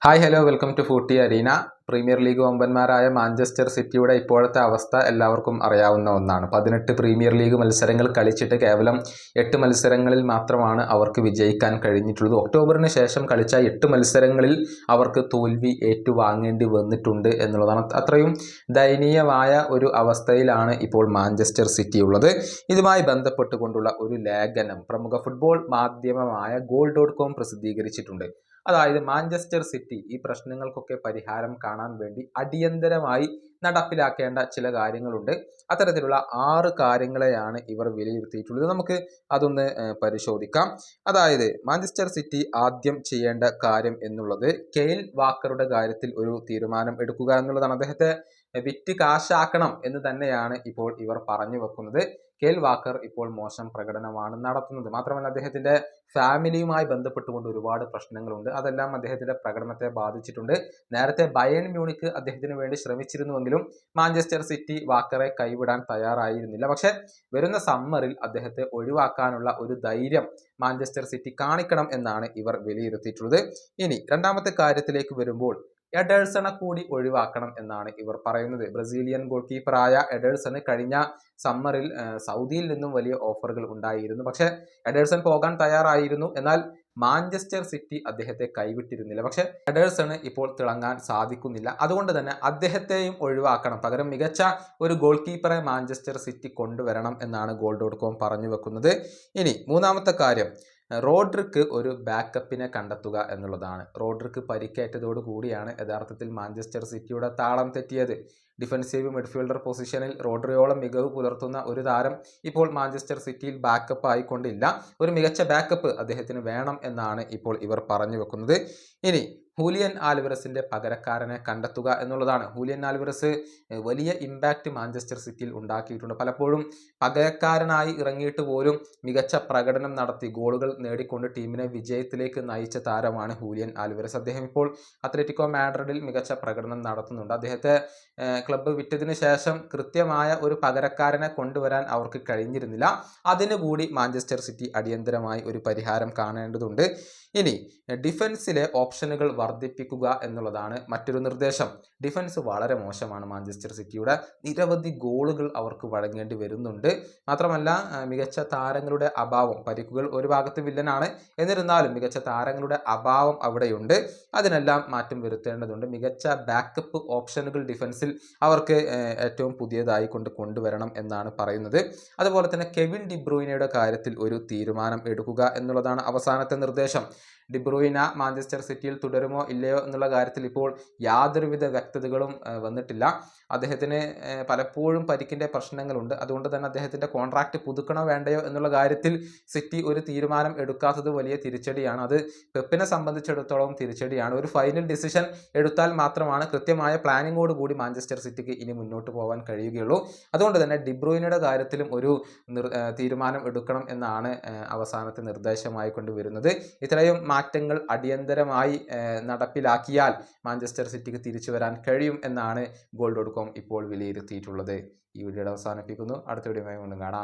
hi hello welcome to footy arena Premier league വമ്പന്മാരായ Manchester സിറ്റിയുടെ ഇപ്പോഴത്തെ അവസ്ഥ എല്ലാവർക്കും അറിയാവുന്ന ഒന്നാണ്. പതിനെട്ട് പ്രീമിയർ ലീഗ് മത്സരങ്ങൾ കളിച്ചിട്ട് കേവലം എട്ട് മത്സരങ്ങളിൽ മാത്രമാണ് അവർക്ക് വിജയിക്കാൻ കഴിഞ്ഞിട്ടുള്ളത്. ഒക്ടോബറിന് ശേഷം കളിച്ച എട്ട് മത്സരങ്ങളിൽ അവർക്ക് തോൽവി ഏറ്റുവാങ്ങേണ്ടി വന്നിട്ടുണ്ട് എന്നുള്ളതാണ്. അത്രയും ദയനീയമായ ഒരു അവസ്ഥയിലാണ് ഇപ്പോൾ മാഞ്ചസ്റ്റർ സിറ്റി ഉള്ളത് ഇതുമായി ബന്ധപ്പെട്ടുകൊണ്ടുള്ള ഒരു ലേഖനം പ്രമുഖ ഫുട്ബോൾ മാധ്യമമായ ഗോൾ ഡോട്ട് കോം പ്രസിദ്ധീകരിച്ചിട്ടുണ്ട്. അതായത് മാഞ്ചസ്റ്റർ സിറ്റി ഈ പ്രശ്നങ്ങൾക്കൊക്കെ പരിഹാരം കാണാൻ വേണ്ടി അടിയന്തരമായി നടപ്പിലാക്കേണ്ട ചില കാര്യങ്ങളുണ്ട്. അത്തരത്തിലുള്ള ആറ് കാര്യങ്ങളെയാണ് ഇവർ വിലയിരുത്തിയിട്ടുള്ളത്. നമുക്ക് അതൊന്ന് പരിശോധിക്കാം. അതായത് മാഞ്ചസ്റ്റർ സിറ്റി ആദ്യം ചെയ്യേണ്ട കാര്യം എന്നുള്ളത് കെയിൽ വാക്കറുടെ കാര്യത്തിൽ ഒരു തീരുമാനം എടുക്കുക എന്നുള്ളതാണ്. അദ്ദേഹത്തെ വിറ്റ് കാശാക്കണം എന്ന് തന്നെയാണ് ഇപ്പോൾ ഇവർ പറഞ്ഞു വെക്കുന്നത്. കെൽ വാക്കർ ഇപ്പോൾ മോശം പ്രകടനമാണ് നടത്തുന്നത്. മാത്രമല്ല അദ്ദേഹത്തിന്റെ ഫാമിലിയുമായി ബന്ധപ്പെട്ടുകൊണ്ട് ഒരുപാട് പ്രശ്നങ്ങളുണ്ട്. അതെല്ലാം അദ്ദേഹത്തിന്റെ പ്രകടനത്തെ ബാധിച്ചിട്ടുണ്ട്. നേരത്തെ ബയൺ മ്യൂണിക്ക് അദ്ദേഹത്തിന് വേണ്ടി ശ്രമിച്ചിരുന്നുവെങ്കിലും മാഞ്ചസ്റ്റർ സിറ്റി വാക്കറെ കൈവിടാൻ തയ്യാറായിരുന്നില്ല. പക്ഷെ വരുന്ന സമ്മറിൽ അദ്ദേഹത്തെ ഒഴിവാക്കാനുള്ള ഒരു ധൈര്യം മാഞ്ചസ്റ്റർ സിറ്റി കാണിക്കണം എന്നാണ് ഇവർ വിലയിരുത്തിയിട്ടുള്ളത്. ഇനി രണ്ടാമത്തെ കാര്യത്തിലേക്ക് വരുമ്പോൾ എഡേഴ്സണെ കൂടി ഒഴിവാക്കണം എന്നാണ് ഇവർ പറയുന്നത്. ബ്രസീലിയൻ ഗോൾ കീപ്പറായ എഡേഴ്സണ് കഴിഞ്ഞ സമ്മറിൽ സൗദിയിൽ നിന്നും വലിയ ഓഫറുകൾ ഉണ്ടായിരുന്നു. പക്ഷെ എഡേഴ്സൺ പോകാൻ തയ്യാറായിരുന്നു. എന്നാൽ മാഞ്ചസ്റ്റർ സിറ്റി അദ്ദേഹത്തെ കൈവിട്ടിരുന്നില്ല. പക്ഷെ എഡേഴ്സണ് ഇപ്പോൾ തിളങ്ങാൻ സാധിക്കുന്നില്ല. അതുകൊണ്ട് തന്നെ അദ്ദേഹത്തെയും ഒഴിവാക്കണം. പകരം മികച്ച ഒരു ഗോൾ കീപ്പറെ മാഞ്ചസ്റ്റർ സിറ്റി കൊണ്ടുവരണം എന്നാണ് ഗോൾ ഡോട്ട് കോം പറഞ്ഞു വെക്കുന്നത്. ഇനി മൂന്നാമത്തെ കാര്യം. റോഡ്രിക്ക് ഒരു ബാക്കപ്പിനെ കണ്ടെത്തുക എന്നുള്ളതാണ്. റോഡ്രിക്ക് പരിക്കേറ്റതോടു കൂടിയാണ് യഥാർത്ഥത്തിൽ മാഞ്ചസ്റ്റർ സിറ്റിയുടെ താളം തെറ്റിയത്. ഡിഫൻസീവ് മിഡ്ഫീൽഡർ പൊസിഷനിൽ റോഡ്രിയോളം മികവ് പുലർത്തുന്ന ഒരു താരം ഇപ്പോൾ മാഞ്ചസ്റ്റർ സിറ്റിയിൽ ബാക്കപ്പ് ആയിക്കൊണ്ടില്ല. ഒരു മികച്ച ബാക്കപ്പ് അദ്ദേഹത്തിന് വേണം എന്നാണ് ഇപ്പോൾ ഇവർ പറഞ്ഞു വെക്കുന്നത്. ഇനി ഹൂലിയൻ ആൽവറസിന്റെ പകരക്കാരനെ കണ്ടെത്തുക എന്നുള്ളതാണ്. ഹൂലിയൻ ആൽവറസ് വലിയ ഇമ്പാക്റ്റ് മാഞ്ചസ്റ്റർ സിറ്റിയിൽ ഉണ്ടാക്കിയിട്ടുണ്ട്. പലപ്പോഴും പകരക്കാരനായി ഇറങ്ങിയിട്ട് പോലും മികച്ച പ്രകടനം നടത്തി ഗോളുകൾ നേടിക്കൊണ്ട് ടീമിനെ വിജയത്തിലേക്ക് നയിച്ച താരമാണ് ഹൂലിയൻ ആൽവറസ്. അദ്ദേഹം ഇപ്പോൾ അത്ലറ്റിക്കോ മാഡ്രിഡിൽ മികച്ച പ്രകടനം നടത്തുന്നുണ്ട്. അദ്ദേഹത്തെ ക്ലബ്ബ് വിറ്റതിന് ശേഷം കൃത്യമായ ഒരു പകരക്കാരനെ കൊണ്ടുവരാൻ അവർക്ക് കഴിഞ്ഞിരുന്നില്ല. അതിനുകൂടി മാഞ്ചസ്റ്റർ സിറ്റി അടിയന്തരമായി ഒരു പരിഹാരം കാണേണ്ടതുണ്ട്. ഇനി ഡിഫൻസിലെ ഓപ്ഷനുകൾ വർദ്ധിപ്പിക്കുക എന്നുള്ളതാണ് മറ്റൊരു നിർദ്ദേശം. ഡിഫൻസ് വളരെ മോശമാണ് മാഞ്ചസ്റ്റർ സിറ്റിയുടെ നിരവധി ഗോളുകൾ അവർക്ക് വഴങ്ങേണ്ടി വരുന്നുണ്ട്. മാത്രമല്ല മികച്ച താരങ്ങളുടെ അഭാവം പരിക്കുകൾ ഒരു ഭാഗത്ത് വില്ലനാണ് എന്നിരുന്നാലും മികച്ച താരങ്ങളുടെ അഭാവം അവിടെയുണ്ട്. അതിനെല്ലാം മാറ്റം വരുത്തേണ്ടതുണ്ട്. മികച്ച ബാക്കപ്പ് ഓപ്ഷനുകൾ ഡിഫൻസിൽ അവർക്ക് ഏറ്റവും പുതിയതായി കൊണ്ട് കൊണ്ടുവരണം എന്നാണ് പറയുന്നത്. അതുപോലെ തന്നെ കെവിൻ ഡിബ്രൂയിനയുടെ കാര്യത്തിൽ ഒരു തീരുമാനം എടുക്കുക എന്നുള്ളതാണ് അവസാനത്തെ നിർദ്ദേശം. ഡിബ്രൂയിന മാഞ്ചസ്റ്റർ സിറ്റിയിൽ തുടരുമോ ഇല്ലയോ എന്നുള്ള കാര്യത്തിൽ ഇപ്പോൾ യാതൊരുവിധ വ്യക്തതകളും വന്നിട്ടില്ല. അദ്ദേഹത്തിന് പലപ്പോഴും പരിക്കിന്റെ പ്രശ്നങ്ങളുണ്ട്. അതുകൊണ്ട് തന്നെ അദ്ദേഹത്തിന്റെ കോൺട്രാക്റ്റ് പുതുക്കണോ വേണ്ടയോ എന്നുള്ള കാര്യത്തിൽ സിറ്റി ഒരു തീരുമാനം എടുക്കാത്തത് വലിയ തിരിച്ചടിയാണ്. അത് പെപ്പിനെ സംബന്ധിച്ചിടത്തോളം തിരിച്ചടിയാണ്. ഒരു ഫൈനൽ ഡിസിഷൻ എടുത്താൽ മാത്രമാണ് കൃത്യമായ പ്ലാനിങ്ങോട് കൂടി മാഞ്ചസ്റ്റർ സിറ്റിക്ക് ഇനി മുന്നോട്ട് പോകാൻ കഴിയുകയുള്ളൂ. അതുകൊണ്ട് തന്നെ ഡിബ്രൂയിനയുടെ കാര്യത്തിലും ഒരു തീരുമാനം എടുക്കണം എന്നാണ് അവസാനത്തെ നിർദ്ദേശമായി കൊണ്ടുവരുന്നത്. ഇത്രയും മാറ്റങ്ങൾ അടിയന്തരമായി നടപ്പിലാക്കിയാൽ മാഞ്ചസ്റ്റർ സിറ്റിക്ക് തിരിച്ചു വരാൻ കഴിയും എന്നാണ് ഗോൾ ഡോട്ട് കോം ഇപ്പോൾ വിലയിരുത്തിയിട്ടുള്ളത്. ഈ വീഡിയോയുടെ അവസാനിപ്പിക്കുന്നു. അടുത്ത വീഡിയോ വീണ്ടും കാണാം.